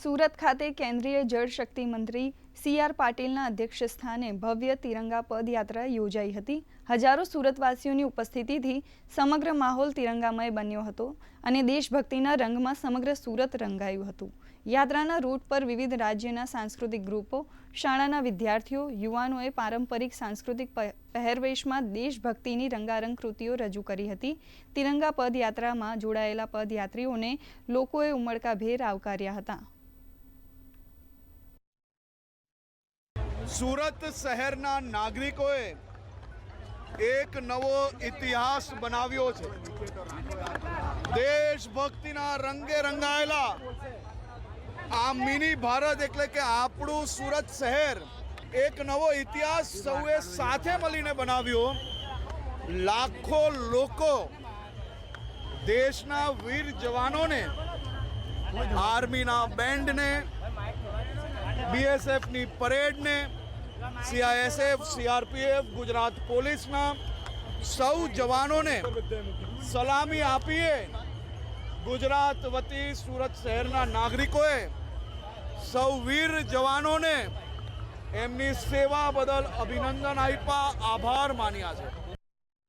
સુરત ખાતે કેન્દ્રીય જળશક્તિ મંત્રી સી આર પાટીલના અધ્યક્ષ સ્થાને ભવ્ય તિરંગા પદયાત્રા યોજાઈ હતી. હજારો સુરતવાસીઓની ઉપસ્થિતિથી સમગ્ર માહોલ તિરંગામય બન્યો હતો અને દેશભક્તિના રંગમાં સમગ્ર સુરત રંગાયું હતું. યાત્રાના રૂટ પર વિવિધ રાજ્યના સાંસ્કૃતિક ગ્રુપો, શાળાના વિદ્યાર્થીઓ, યુવાનોએ પારંપરિક સાંસ્કૃતિક પહેરવેશમાં દેશભક્તિની રંગારંગ કૃતિઓ રજૂ કરી હતી. તિરંગા પદયાત્રામાં જોડાયેલા પદયાત્રીઓને લોકોએ ઉમળકાભેર આવકાર્યા હતા. સુરત શહેરના નાગરિકોએ એક નવો ઇતિહાસ બનાવ્યો છે. દેશભક્તિના રંગે રંગાયેલા આ મિની ભારત એટલે કે આપણું સુરત શહેર એક નવો ઇતિહાસ સૌએ સાથે મળીને બનાવ્યો. લાખો લોકો દેશના વીર જવાનોને, આર્મીના બેન્ડને, બીએસએફની પરેડને સીઆઈએસએફ સીઆરપીએફ ગુજરાત પોલીસના સૌ જવાનોને સલામી આપીએ. ગુજરાત વતી સુરત શહેરના નાગરિકોએ સૌ વીર જવાનોને એમની સેવા બદલ અભિનંદન આપ્યા, આભાર માન્યા છે.